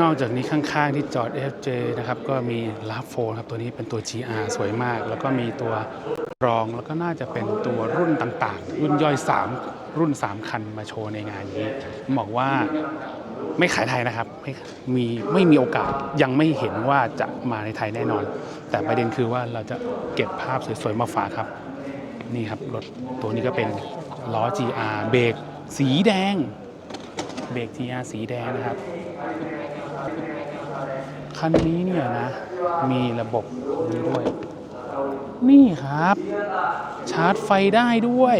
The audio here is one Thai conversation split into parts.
นอกจากนี้ข้างๆที่จอด FJ นะครับก็มีลาโฟครับตัวนี้เป็นตัว GR สวยมาก แล้วก็มีตัวรองแล้วก็น่าจะเป็นตัวรุ่นต่างๆ รุ่นย่อย 3 รุ่น 3 คันมาโชว์ในงานนี้บอกว่าไม่ขายไทยนะครับไม่มีไม่มีโอกาสยังไม่เห็นว่าจะมาในไทยแน่นอน แต่ประเด็นคือว่าเราจะเก็บภาพสวยๆมาฝากครับ นี่ครับรถตัวนี้ก็เป็นล้อ GR เบรกสีแดง เบรก GR สีแดงนะครับ คันนี้เนี่ยนะ มีระบบนี้ด้วย นี่ครับ ชาร์จไฟได้ด้วย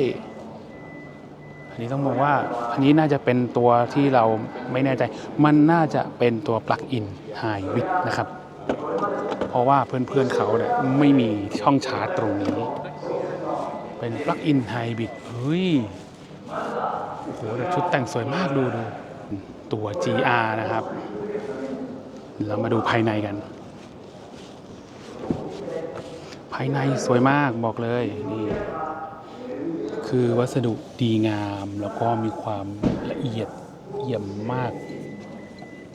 อันนี้ต้องบอกว่า อันนี้น่าจะเป็นตัวที่เราไม่แน่ใจ มันน่าจะเป็นตัวปลั๊กอินไฮบริดนะครับ เพราะว่าเพื่อนๆเขาเนี่ยไม่มีช่องชาร์จตรงนี้ เป็นปลั๊กอินไฮบริดเฮ้ยโอ้โหแต่ชุดแต่งสวยมากดูดูตัว GR นะครับ เรามาดูภายในกัน ภายในสวยมากบอกเลยนี่คือวัสดุดีงามแล้วก็มีความละเอียดเยี่ยมมาก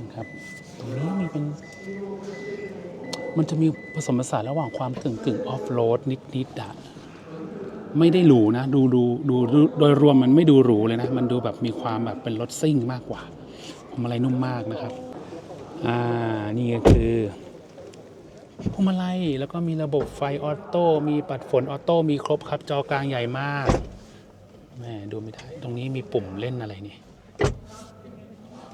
นะครับ ตรงนี้มีเป็น มันจะมีผสมผสานระหว่างความกึ่งกึ่งออฟโรดนิดๆอะไม่ได้หรูนะ ดูดูดูโดยรวมมันไม่ดูหรูเลยนะ มันดูแบบมีความแบบเป็นรถซิ่งมากกว่าพวงมาลัยนุ่มมากนะครับ อ่า นี่ก็คือพวงมาลัยแล้วก็มีระบบไฟออโต้มีปัดฝนออโต้มีครบครับจอกลางใหญ่มากแหม่ดูไม่ได้ ตรงนี้มีปุ่มเล่นอะไรนี่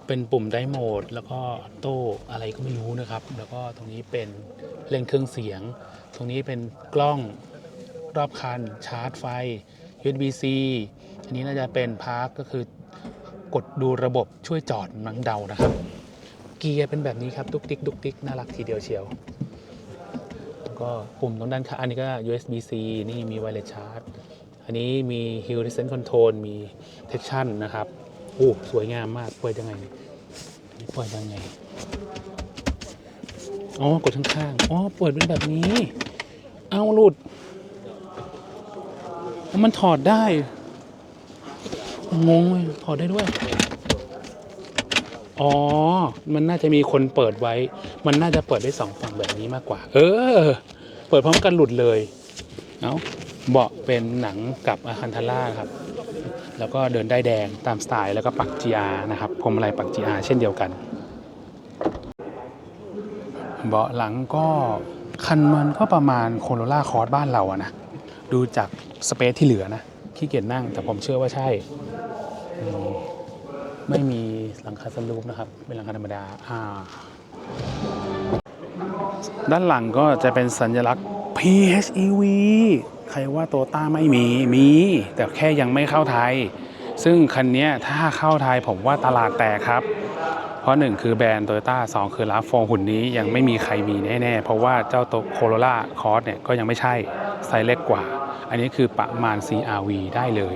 เป็นปุ่มไดโหมด แล้วก็ออโต้อะไรก็ไม่รู้นะครับ แล้วก็ตรงนี้เป็นเล่นเครื่องเสียง ตรงนี้เป็นกล้องรอบคัน ชาร์จไฟ USB-C อันนี้น่าจะเป็นพาร์คก็คือกดดูระบบช่วยจอดนังเดานะครับ เกียร์เป็นแบบนี้ครับดุกดิกดุกดิกน่ารักทีเดียวเชียว ก็ปุ่มตรงด้านข้างอันนี้ก็ USB-C นี่มี wireless charge อันนี้มี Hill Descent Control มี Traction นะครับโอ้สวยงามมากเปิดยังไงเปิดยังไงอ๋อกดข้างๆอ๋อเปิดเป็นแบบนี้ เอาหลุด มันถอดได้ งงเลยถอดได้ด้วย อ๋อ มันน่าจะมีคนเปิดไว้ มันน่าจะเปิดได้สองฝั่งแบบนี้มากกว่า เออ เปิดพร้อมกันหลุดเลย เอาเบาะเป็นหนังกับอาคันทาร่าครับ แล้วก็เดินได้แดงตามสไตล์แล้วก็ปัก GR นะครับพวงมาลัยปัก GR เช่นเดียวกัน เบาะหลังก็คันมันก็ประมาณโคโรล่าคอร์สบ้านเราอะนะ ดูจากสเปซที่เหลือนะขี้เกียจนั่งแต่ผมเชื่อว่าใช่ ไม่มีหลังคาสลูปนะครับ เป็นหลังคาธรรมดาอ่าด้านหลังก็จะเป็นสัญลักษณ์ PHEV ใครว่าโตต้าไม่มี มี แต่แค่ยังไม่เข้าไทย ซึ่งคันนี้ถ้าเข้าไทยผมว่าตลาดแตกครับ เพราะหนึ่งคือแบรนด์โตโยต้าสองคือลาโฟหุ่นนี้ยังไม่มีใครมีแน่ๆ เพราะว่าเจ้าตัวโคโรล่าคอร์สเนี่ยก็ยังไม่ใช่ไซส์เล็กกว่า อันนี้คือประมาณ CRV ได้เลย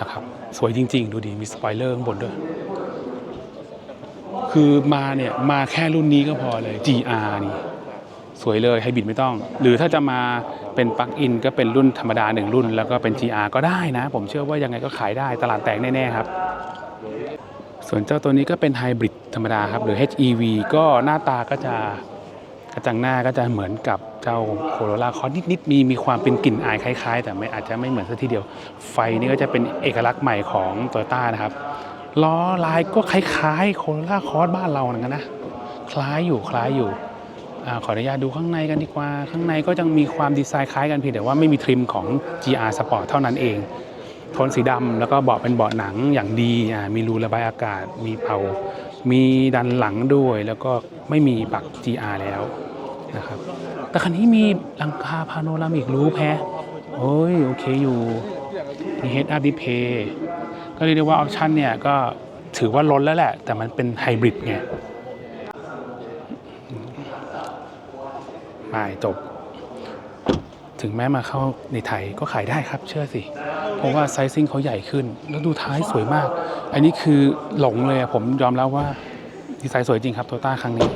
นะครับ สวยจริงๆ ดูดีมีสปอยเลอร์ข้างบนด้วย คือมาเนี่ยมาแค่รุ่นนี้ก็พอเลย GR นี่สวยเลยไฮบริดไม่ต้อง หรือถ้าจะมาเป็นปลั๊กอินก็เป็นรุ่นธรรมดาหนึ่งรุ่น แล้วก็เป็น GR ก็ได้นะ ผมเชื่อว่ายังไงก็ขายได้ตลาดแตกแน่ ๆ ครับ ส่วนเจ้าตัวนี้ก็เป็นไฮบริดธรรมดาครับ หรือ HEV ก็หน้าตาก็จะกระจังหน้าก็จะเหมือนกับเจ้าโคโรล่าคอนิดๆมีมีความเป็นกลิ่นอายคล้าย ๆ แต่ไม่อาจจะไม่เหมือนซะทีเดียว ไฟนี่ก็จะเป็นเอกลักษณ์ใหม่ของโตโยต้านะครับ ล้อลายก็คล้ายๆโคโรล่าคอสบ้านเราเหมือนกันนะ คล้ายอยู่คล้ายอยู่อขออนุญาตดูข้างในกันดีกว่า ข้างในก็ยังมีความดีไซน์คล้ายกันเพียงแต่ว่าไม่มีทริมของ GR Sport เท่านั้นเอง โทนสีดำแล้วก็เบาะเป็นเบาะหนังอย่างดีมีรูระบายอากาศ มีเผามีดันหลังด้วย แล้วก็ไม่มีปัก GR แล้วนะครับ แต่คันนี้มีหลังคาพาโนรามิกรูปแฮะโอ้ยโอเคอยู่มี Head Up Display ก็เรียกได้ว่าออปชันเนี่ยก็ถือว่าล้นแล้วแหละ แต่มันเป็นไฮบริดไงไปจบ ถึงแม้มาเข้าในไทยก็ขายได้ครับเชื่อสิ เพราะว่าไซซิ่งเขาใหญ่ขึ้น แล้วดูท้ายสวยมาก อันนี้คือหลงเลยผมยอมรับว่าดีไซน์สวยจริงครับโตต้าครั้งนี้